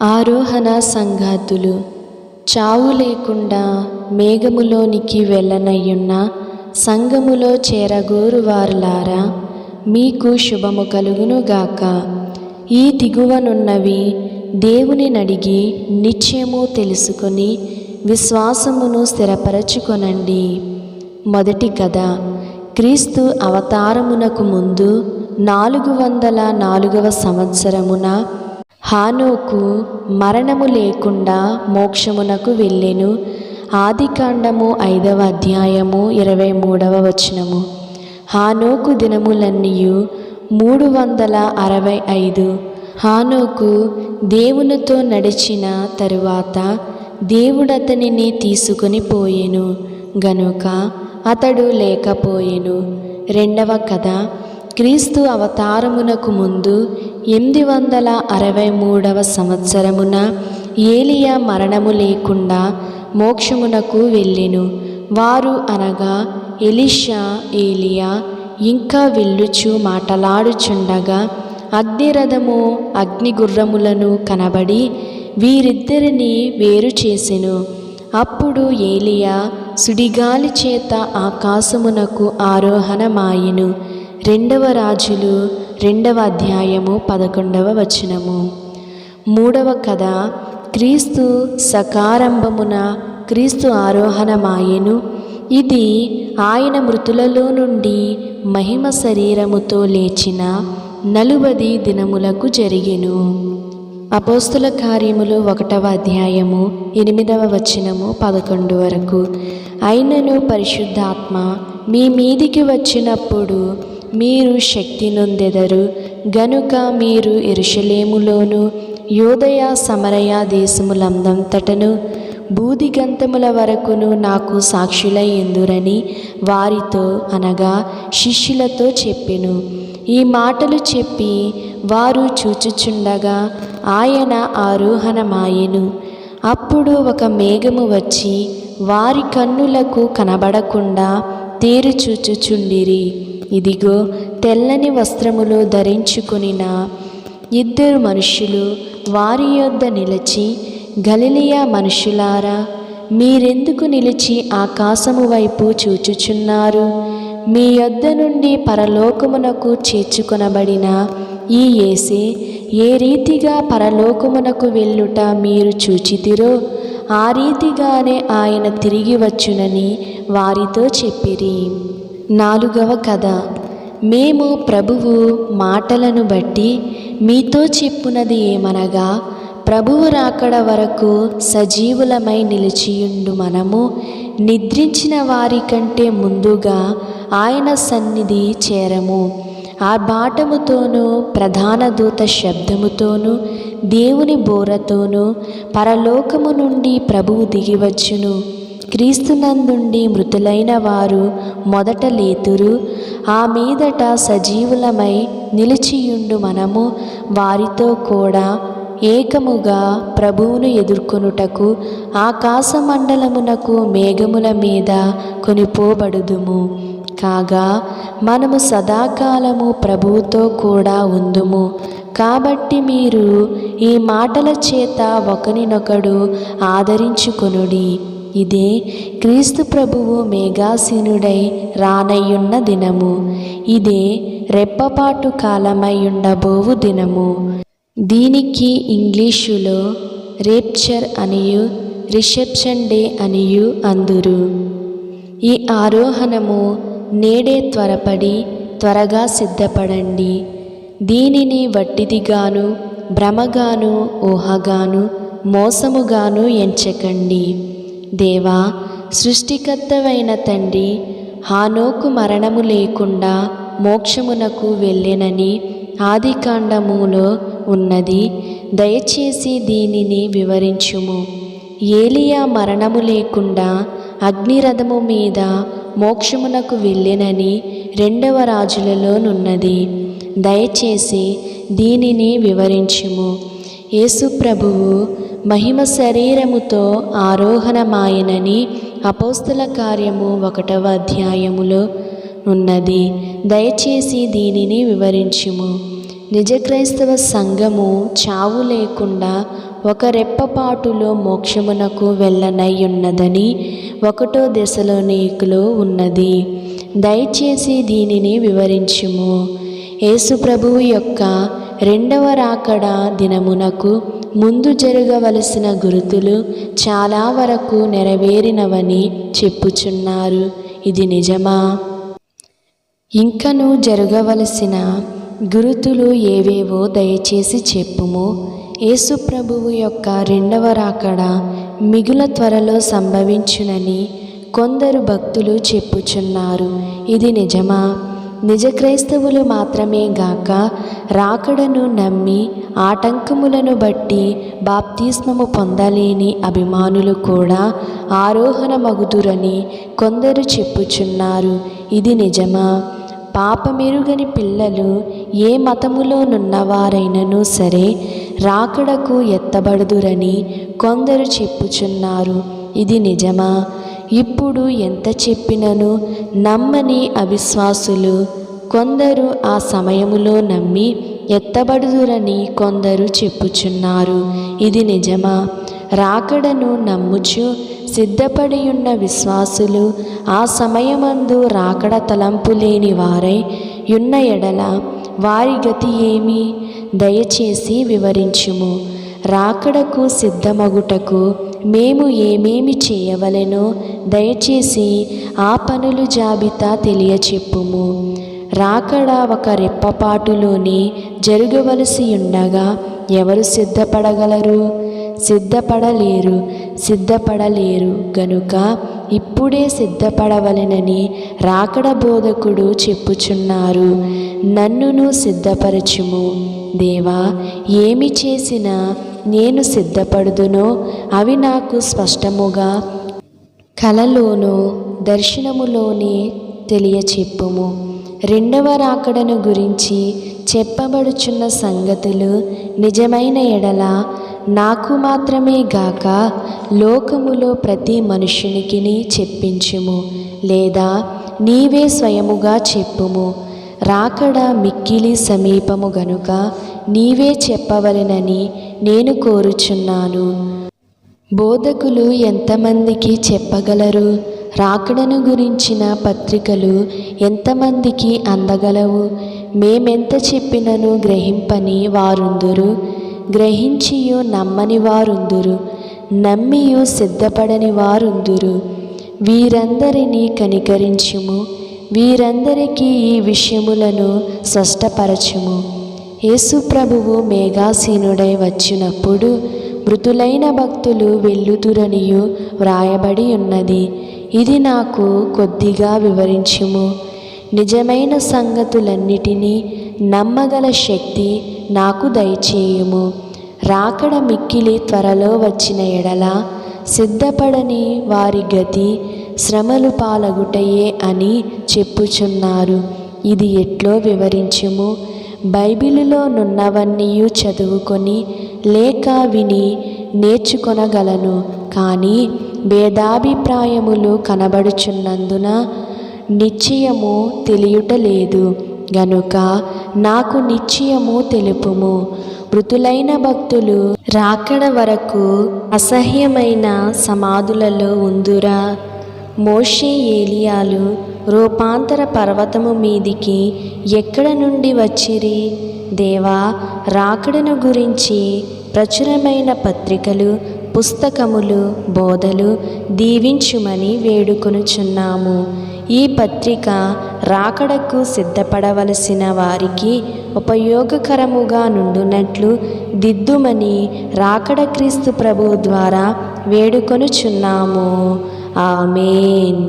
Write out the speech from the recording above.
ఆరోహణ సంఘాతులు. చావు లేకుండా మేఘములోనికి వెళ్ళనయ్యున్న సంఘములో చేరగోరు వారులారా మీకు శుభము కలుగునుగాక. ఈ దిగువనున్నవి దేవుని నడిగి నిత్యము తెలుసుకొని విశ్వాసమును స్థిరపరచుకొనండి. మొదటి కథ. క్రీస్తు అవతారమునకు ముందు నాలుగు వందల నాలుగవ సంవత్సరమున హానోకు మరణము లేకుండా మోక్షమునకు వెళ్ళెను. ఆదికాండము ఐదవ అధ్యాయము ఇరవై మూడవ వచనము. హానోకు దినములన్నీయు మూడు వందల అరవై ఐదు. హానోకు దేవునితో నడిచిన తరువాత దేవుడతనిని తీసుకొని పోయెను. గనుక అతడు లేకపోయెను. రెండవ కథ. క్రీస్తు అవతారమునకు ముందు ఎనిమిది వందల అరవై మూడవ సంవత్సరమున ఏలియా మరణము లేకుండా మోక్షమునకు వెళ్ళెను. వారు అనగా ఎలిషా ఏలియా ఇంకా వెళ్ళుచు మాటలాడుచుండగా అగ్నిరథము అగ్నిగుర్రములను కనబడి వీరిద్దరిని వేరు చేసెను. అప్పుడు ఏలియా సుడిగాలి చేత ఆకాశమునకు ఆరోహణమాయెను. రెండవ రాజులు రెండవ అధ్యాయము పదకొండవ వచనము. మూడవ కథ క్రీస్తు సకారంభమున క్రీస్తు ఆరోహణమాయెను. ఇది ఆయన మృతులలో నుండి మహిమ శరీరముతో లేచిన నలుబది దినములకు జరిగెను. అపోస్తుల కార్యములు ఒకటవ అధ్యాయము ఎనిమిదవ వచనము పదకొండు వరకు. అయినను పరిశుద్ధాత్మ మీ మీదికి వచ్చినప్పుడు మీరు శక్తి నొందెదరు గనుక మీరు ఎరుషలేములోను యోదయ సమరయ దేశములందంతటను బూదిగంతముల వరకును నాకు సాక్షులై ఎందురని వారితో అనగా శిష్యులతో చెప్పెను. ఈ మాటలు చెప్పి వారు చూచుచుండగా ఆయన ఆరోహణమాయెను. అప్పుడు ఒక మేఘము వచ్చి వారి కన్నులకు కనబడకుండా తేరుచూచుచుండిరి చూచుచుండిరి. ఇదిగో తెల్లని వస్త్రములు ధరించుకునిన ఇద్దరు మనుషులు వారి యొద్ద నిలిచి గలిలియా మనుషులారా మీరెందుకు నిలిచి ఆకాశము వైపు చూచుచున్నారు? మీ యొద్ద నుండి పరలోకమునకు చేర్చుకొనబడిన ఈ ఏసే ఏ రీతిగా పరలోకమునకు వెళ్ళుట మీరు చూచితిరో ఆ రీతిగానే ఆయన తిరిగి వచ్చునని వారితో చెప్పిరి. నాలుగవ కథ. మేము ప్రభువు మాటలను బట్టి మీతో చెప్పునది ఏమనగా ప్రభువు రాకడ వరకు సజీవులమై నిలిచియుండు మనము నిద్రించిన వారి కంటే ముందుగా ఆయన సన్నిధి చేరము. ఆ బాటముతోనూ ప్రధాన దూత శబ్దముతోనూ దేవుని బోరతోనూ పరలోకము నుండి ప్రభువు దిగివచ్చును. క్రీస్తునందుండి మృతులైన వారు మొదట లేతురు. ఆ మీదట సజీవులమై నిలిచియుండు మనము వారితో కూడా ఏకముగా ప్రభువును ఎదుర్కొనుటకు ఆకాశమండలమునకు మేఘముల మీద కొనిపోబడుదుము. కాగా మనము సదాకాలము ప్రభువుతో కూడా ఉందుము. కాబట్టి మీరు ఈ మాటల చేత ఒకరినొకడు ఆదరించుకొనుడి. ఇదే క్రీస్తు ప్రభువు మేఘాసీనుడై రానయ్యున్న దినము. ఇదే రెప్పపాటు కాలమైయుండబోవు దినము. దీనికి ఇంగ్లీషులో రేప్చర్ అనియు రిసెప్షన్ డే అనియు అందురు. ఈ ఆరోహణము నేడే త్వరపడి త్వరగా సిద్ధపడండి. దీనిని వట్టిదిగాను భ్రమగాను ఊహగాను మోసముగాను ఎంచకండి. దేవా సృష్టికర్తవైన తండ్రి హానోకు మరణము లేకుండా మోక్షమునకు వెళ్ళెనని ఆదికాండములో ఉన్నది. దయచేసి దీనిని వివరించుము. ఏలియా మరణము లేకుండా అగ్నిరథము మీద మోక్షమునకు వెళ్ళెనని రెండవ రాజులలోనున్నది దయచేసి దీనిని వివరించుము. యేసు ప్రభువు మహిమ శరీరముతో ఆరోహణమాయనని అపోస్తుల కార్యము ఒకటవ అధ్యాయములో ఉన్నది. దయచేసి దీనిని వివరించుము. నిజ క్రైస్తవ సంఘము చావు లేకుండా ఒక రెప్పపాటులో మోక్షమునకు వెళ్ళనయ్యున్నదని ఒకటో దశలోనికులో ఉన్నది. దయచేసి దీనిని వివరించుము. యేసు ప్రభువు యొక్క రెండవ రాకడ దినమునకు ముందు జరగవలసిన గురుతులు చాలా వరకు నెరవేరినవని చెప్పుచున్నారు. ఇది నిజమా? ఇంకను జరగవలసిన గురుతులు ఏవేవో దయచేసి చెప్పుము. యేసు ప్రభువు యొక్క రెండవ రాకడ మిగుల త్వరలో సంభవించునని కొందరు భక్తులు చెప్పుచున్నారు. ఇది నిజమా? నిజ క్రైస్తవులు మాత్రమే గాక రాకడను నమ్మి ఆటంకములను బట్టి బాప్తిస్మము పొందలేని అభిమానులు కూడా ఆరోహణమగుదురని కొందరు చెప్పుచున్నారు. ఇది నిజమా? పాపమెరుగని పిల్లలు ఏ మతములోనున్నవారైనను సరే రాకడకు ఎత్తబడుదురని కొందరు చెప్పుచున్నారు. ఇది నిజమా? ఇప్పుడు ఎంత చెప్పినను నమ్మని అవిశ్వాసులు. కొందరు ఆ సమయములో నమ్మి ఎత్తబడుదురని కొందరు చెప్పుచున్నారు. ఇది నిజమా? రాకడను నమ్ముచు సిద్ధపడి ఉన్న విశ్వాసులు ఆ సమయమందు రాకడ తలంపు లేని వారై ఉన్న ఎడల వారి గతి ఏమి? దయచేసి వివరించుము. రాకడకు సిద్ధమగుటకు మేము ఏమేమి చేయవలెనో దయచేసి ఆ పనులు జాబితా తెలియచెప్పుము. రాకడ ఒక రెప్పపాటులోనే జరగవలసి ఉండగా ఎవరు సిద్ధపడగలరు? సిద్ధపడలేరు సిద్ధపడలేరు గనుక ఇప్పుడే సిద్ధపడవలెనని రాకడ బోధకుడు చెప్పుచున్నారు. నన్నును సిద్ధపరచుము. దేవా ఏమి చేసినా నేను సిద్ధపడుదునో? అవి నాకు స్పష్టముగా కలలోనూ దర్శనములోనే తెలియచెప్పుము. రెండవ రాకడను గురించి చెప్పబడుచున్న సంగతులు నిజమైన ఎడల నాకు మాత్రమే గాక లోకములో ప్రతి మనుషునికి చెప్పించుము లేదా నీవే స్వయముగా చెప్పుము. రాకడ మిక్కిలి సమీపము గనుక నీవే చెప్పవలెనని నేను కోరుచున్నాను. బోధకులు ఎంతమందికి చెప్పగలరు? రాకడను గురించిన పత్రికలు ఎంతమందికి అందగలవు? మేమెంత చెప్పినను గ్రహింపని వారుందురు? గ్రహించియు నమ్మని వారుందురు నమ్మియు సిద్ధపడని వారుందురు. వీరందరినీ కనికరించుము వీరందరికీ ఈ విషయములను స్పష్టపరచుము. యేసు ప్రభువు మేఘాసీనుడై వచ్చినప్పుడు మృతులైన భక్తులు వెళ్ళుదురనియు వ్రాయబడి ఉన్నది. ఇది నాకు కొద్దిగా వివరించుము. నిజమైన సంగతులన్నిటినీ నమ్మగల శక్తి నాకు దయచేయుము. రాకడ మిక్కిలి త్వరలో వచ్చిన ఎడల సిద్ధపడని వారి గతి శ్రమలు పాలగుటయే అని చెప్పుచున్నారు. ఇది ఎట్లో వివరించుము. బైబిలులో నున్నవన్నీ చదువుకొని లేక విని నేర్చుకొనగలను. కానీ భేదాభిప్రాయములు కనబడుచున్నందున నిశ్చయము తెలియుటలేదు గనుక నాకు నిశ్చయము తెలుపుము. మృతులైన భక్తులు రాకడ వరకు అసహ్యమైన సమాధులలో ఉందురా. మోషే ఏలియాలు రూపాంతర పర్వతము మీదికి ఎక్కడ నుండి వచ్చిరి? దేవా రాకడను గురించి ప్రచురమైన పత్రికలు పుస్తకములు బోధలు దీవించుమని వేడుకొనుచున్నాము. ఈ పత్రిక రాకడకు సిద్ధపడవలసిన వారికి ఉపయోగకరముగా నుండునట్లు దిద్దుమని రాకడ క్రీస్తు ప్రభు ద్వారా వేడుకొనుచున్నాము. ఆమెన్.